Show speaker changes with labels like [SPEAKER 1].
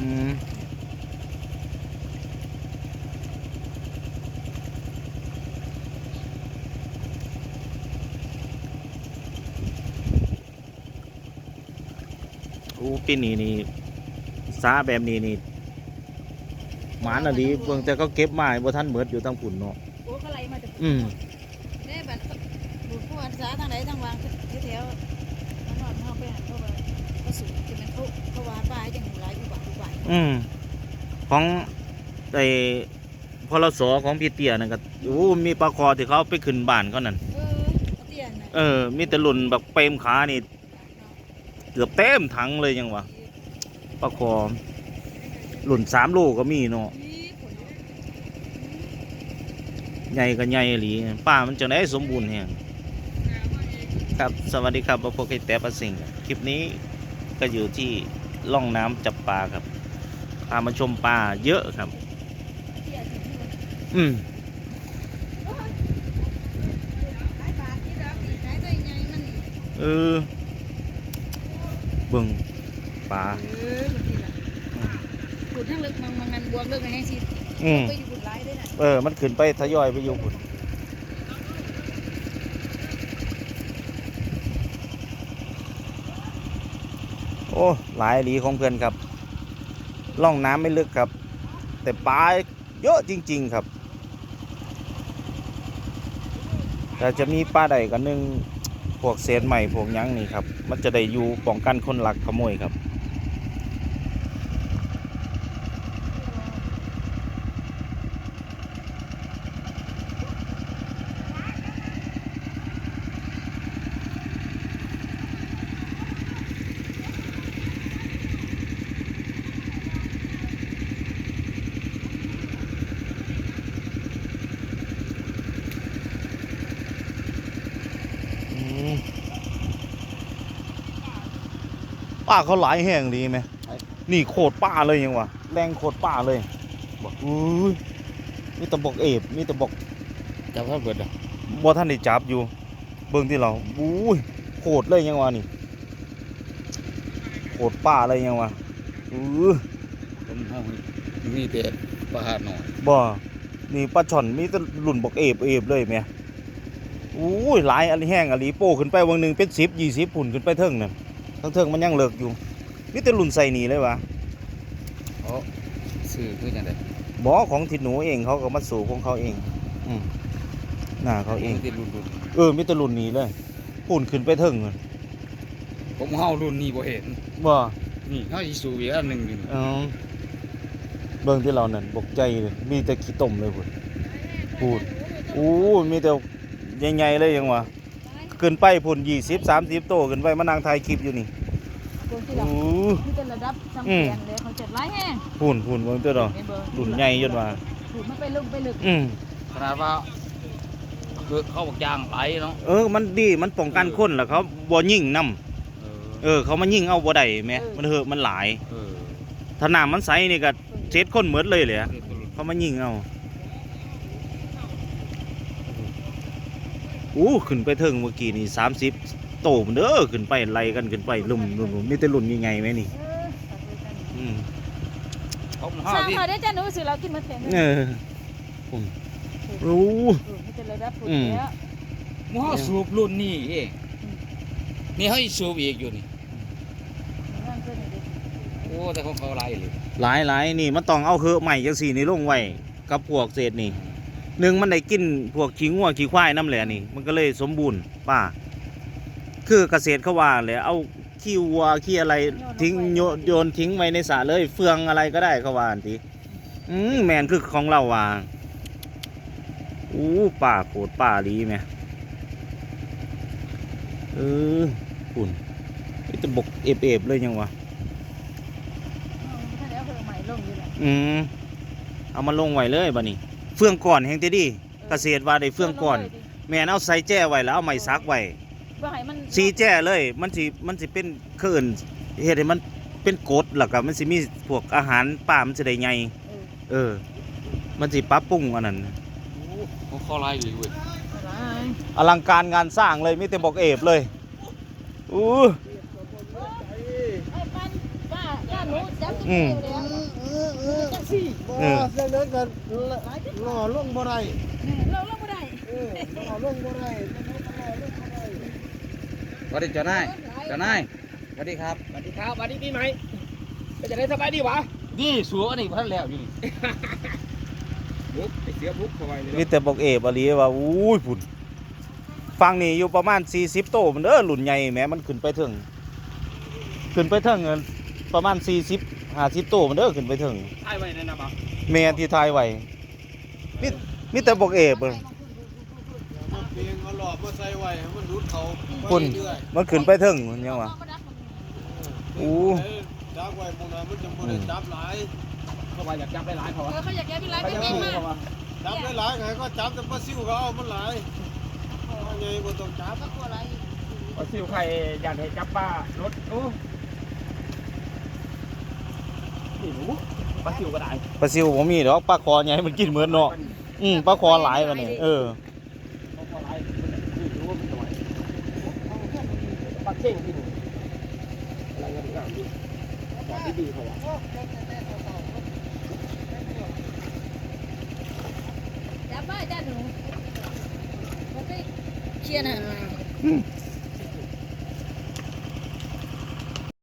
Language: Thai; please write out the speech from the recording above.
[SPEAKER 1] อืมโอ้ปีนี้นี่ซาแบบนี้นี่หมานอะดีเบิ่งแต่ก็เก็บมาให้บ่ทันเบิดอยู่ทั้งปุ่นเนาะ
[SPEAKER 2] โอ้ก็ไหลมาจาก
[SPEAKER 1] อืม
[SPEAKER 2] แน่บัดบุญผู้อาสาทางไหนทางวางแถวๆทางนอกเฮาไปหันเข้าไปก็สูงจะเป็นเขาเข อยู่บ้านอื
[SPEAKER 1] มของไอ้พลสของพี่เตี้ยนั่นก็โอ้มีปลาคอที่เขาเอาไปขึ้นบ้านเขานั่น
[SPEAKER 2] เออเตี้ยน่ะ
[SPEAKER 1] เออ มีแต่หลุ่นแบบเปรมขานี่ เกือบเต็มถังเลยยังวะปลาคอหลุ่นสามโลก็มีเนาะใหญ่ก็ใหญ่อีหลีป้ามันจะได้สมบูรณ์แฮงครับสวัสดีครับพวกไอ้แต่ประสิงห์คลิปนี้ก็อยู่ที่ล่องน้ำจับปลาครับ พามาชมปลาเยอะครับ
[SPEAKER 2] เตี้ยสิที่มัน
[SPEAKER 1] อืม
[SPEAKER 2] หลายบาทที่เราอีกหลายได้ไงมันนี่
[SPEAKER 1] เออเบิ่งปลา
[SPEAKER 2] เออมันที่ละขุดทั้งลึกมันมันงันบวกลึกกันแห้งสิ
[SPEAKER 1] อืม
[SPEAKER 2] ไปอยู่ขุดหลายได้น่ะ
[SPEAKER 1] เออ มันขึ้นไปทยอยไปอยู่พุ่นโอ้ หลายหลีของเพื่อนครับ ล่องน้ำไม่ลึกครับ แต่ปลาเยอะจริง ๆครับ แต่จะมีปลาใดกันหนึ่งพวกเศษใหม่พวกยั้งนี่ครับ มันจะได้อยู่ป้องกันคนหลักขโมยครับ อืม ป้าเขาหลายแห้งดีไหมนี่โคตรป้าเลยยังวะแรงโคตรป้าเลยบอกอุ้ยมีแตะบอกเอฟมีแตะบอก
[SPEAKER 3] จับเขาเบิดอะ
[SPEAKER 1] บ่ท่านได้จับอยู่ เบิ่งที่เราอุ้ยโคตรเลยยังวะนี่โคตรป้าเลยยังวะอือ
[SPEAKER 3] ผมห้องมีแต่ปลาหาดหน่อย
[SPEAKER 1] บ่นี่ปลาช่อนมีแต่รุ่นบอกเอฟเอฟเลยแม่อุ้ยหลายอันแห้งอันลีโป้ขึ้นไปวันหนึ่งเป็นสิบยี่สิบพุ่นขึ้นไปเทิงนั่น ทั้งเทิงมันยังเลิกอยู่มีแต่รุ่นใส่หนีเลยวะ
[SPEAKER 3] เขาซื้อคือจังได๋
[SPEAKER 1] บอของทิดหนูเองเขาก็มาสู่ของเขาเองอืมหน้าเขาเอง
[SPEAKER 3] ติดรุ่นรุ่น
[SPEAKER 1] เออมีแต่รุ่นนี้เลยปุ่นขึ้นไปเทิงเลย
[SPEAKER 3] ผมเฮารุ่นนี้บ่เห็น
[SPEAKER 1] บ่
[SPEAKER 3] นี่เฮาสิสูบอีกอันหนึงอยู่นี่
[SPEAKER 1] เออเบิ่งที่เรานั่นบกใจเลยมีแต่ขี้ต้มเลยพุ่นพูดอู้มีแต่ใหญ่ๆเลยยังวะ ขึ้นไปพุ่นยี่สิบสามสิบโตขึ้นไปมานั่งถ่ายคลิปอยู่นี่
[SPEAKER 2] คนที่
[SPEAKER 1] อู้
[SPEAKER 2] เราที่เป็นระดับสังเกตเลยเขาเจ็ดหลายแห้ง
[SPEAKER 1] พุ่นพุ่นเบิ่งเตัวดอก
[SPEAKER 2] ในเบอร์
[SPEAKER 1] รุ่นใหญ่ยนว่า
[SPEAKER 2] ขุดมันไปลึกไปลึก
[SPEAKER 1] อืม
[SPEAKER 3] ขนาดว่าคือเขาบอกยางไหลเนาะ
[SPEAKER 1] เออ มันดี มันป้องกันคนแล้วเขาบ่ยิงนํ
[SPEAKER 3] เออ
[SPEAKER 1] เออ เขามายิงเอาบ่ได้แหมมันเหอะมันหลาย
[SPEAKER 3] เออ
[SPEAKER 1] ถ้าน้ำมันใสนี่ก็เจ็ดคนเหมือนเลยเลยอะ
[SPEAKER 3] ติดรุ่น
[SPEAKER 1] เขามายิงเอา อู้ขึ้นไปเทิงเมื่อกี้นี่สามสิบโตมันเด้อขึ้นไปไล่กันขึ้นไปลุ่มลุ่มลุ่มมีแต่ลุ่นยังไงไหมนี่
[SPEAKER 2] เออ
[SPEAKER 1] อืม
[SPEAKER 3] ผม
[SPEAKER 2] ส
[SPEAKER 3] เฮา
[SPEAKER 2] ร้าง
[SPEAKER 3] ที่
[SPEAKER 2] เขาได้จ้าหนูสิเรากินมาแทน
[SPEAKER 1] เออผมรู้
[SPEAKER 2] มันจะระดับขุด
[SPEAKER 1] อืม
[SPEAKER 2] แล้ว
[SPEAKER 3] หมู่เฮาสูบรุ่นนี้เองนี่เฮาสิสูบอีกอยู่นี่
[SPEAKER 2] นั่นเพิ่นนี่ดิ
[SPEAKER 3] โอ้แต่ของเขาหลายเลย
[SPEAKER 1] หลายหลายนี่มันต้องเอาเหอะใหม่จังสี่นี่ลงไว้กับพวกเศษนี่ หนึ่งมันได้กินพวกขี้งัวขี้ควายน้ำแหละนี่มันก็เลยสมบูรณ์ป้าคือเกษตรเขาว่าเลยเอาขี้วัวขี้อะไรทิ้งโยนโยนทิ้งไว้ในสระเลย เฟืองอะไรก็ได้เขาว่าอันทีอืมแมนคือของเราว่าอู้ป่าโคตรป่าดีไหมเออปุ่นนี่จะบกเอฟเอฟเลยยังวะ
[SPEAKER 2] ถ้าแล้วเพิ่นเอาใหม่ลงอยู่แหละ
[SPEAKER 1] อืมเอามาลงไว้เลยบัดนี้เฟืองก่อนแห่งเตดีเกษตรว่าได้เฟืองก่อน แม่นเอาใส่แจ้ไว้แล้วเอาไม้ซักไว้
[SPEAKER 2] เพื่อให้มัน
[SPEAKER 1] สีแจ้เลย มันสิมันสิเป็นเคลื่อนเฮ็ดให้มันเป็นกรดแล้วก็มันสิมีพวกอาหารป่ามันสิได้ใหญ่
[SPEAKER 2] เออ
[SPEAKER 1] เออ มันสิปรับปรุงอันนั้น
[SPEAKER 3] โอ้ของเขาหลายเลยเว้ย
[SPEAKER 2] อะไร
[SPEAKER 1] อลังการงานสร้างเลยมีแต่บอกเอฟเลยอู้
[SPEAKER 2] ไอ้ปันป้าป้าหนูจับกิน
[SPEAKER 1] อืม
[SPEAKER 2] เร็ว
[SPEAKER 1] เออ
[SPEAKER 4] เรื่องนั้นก็รอลงบ่ได้
[SPEAKER 2] เราเราไม่ได้
[SPEAKER 4] เออรอลงบ่ได้รอลงบ่ได้
[SPEAKER 5] สวัสดีเจ้านายเจ้านายสวัสดีครับ
[SPEAKER 3] สวัสดีครับสวัสดีปีใหม่ก็จะได้สบายดีวะ
[SPEAKER 5] นี่สัวนี่พันแล้วอยู่นี่
[SPEAKER 3] บุ๊กไอเสือบุ๊กเข้าไปเลย
[SPEAKER 1] มีแต่บอกเอฟอลีว่าอุ้ยพุ่นฟังนี่อยู่ประมาณ 40 โตมันเด้อหลุนใหญ่แหมมันขึ้นไปถึง ขึ้นไปถึงเงินประมาณ 40 50โตมันเด้อขึ้นไปถึง
[SPEAKER 3] ใช่ไว้นั่นนะบ่
[SPEAKER 1] แม่ที่ทายไว้มีมีแต่บอกเอฟเบิ่ง
[SPEAKER 4] เอาเพียงเอาหลอบมาใส่ไว้ให้มันรุดเขา
[SPEAKER 1] คุณ
[SPEAKER 4] เรื่อย
[SPEAKER 1] มันขึ้นไปถึงมันยังวะ
[SPEAKER 4] ๆ
[SPEAKER 1] โอ้
[SPEAKER 4] เอ้ยดักไว้หมองนั้นมันจะบ่ได้จับหลาย
[SPEAKER 3] เข้าไปอยากจับได้หลายเขา
[SPEAKER 2] เอ
[SPEAKER 3] วะ
[SPEAKER 2] อเขาอยากแก้พี่ไล่
[SPEAKER 3] เขา
[SPEAKER 2] ไม่
[SPEAKER 3] จะ
[SPEAKER 2] เป็น
[SPEAKER 3] สู้
[SPEAKER 2] มา
[SPEAKER 3] เขาวะ
[SPEAKER 4] จับได้หลายไงก็จับแต่ปลาซิวเขาเอามันหลายเอาไงบ่ต้องจับ
[SPEAKER 2] ก็กลัวอะไร
[SPEAKER 3] พอซิวใครอยากให้จับปลารถโอ้นี่หนู ปลาซิวก็ได้
[SPEAKER 1] ปลาซิวผมมีดอกปลาคอใหญ่มันกินเหมือนเนาะอืมปลาคอหลายกว่านี่เออ
[SPEAKER 3] เขาก็ไรนี่รู้ว่ามันสวยปลาเข่งที่หนูอะไรกันกันดีปลาดีๆเขาวะ
[SPEAKER 2] จับไปจ้าหนูมันไปเชียร์น่ะ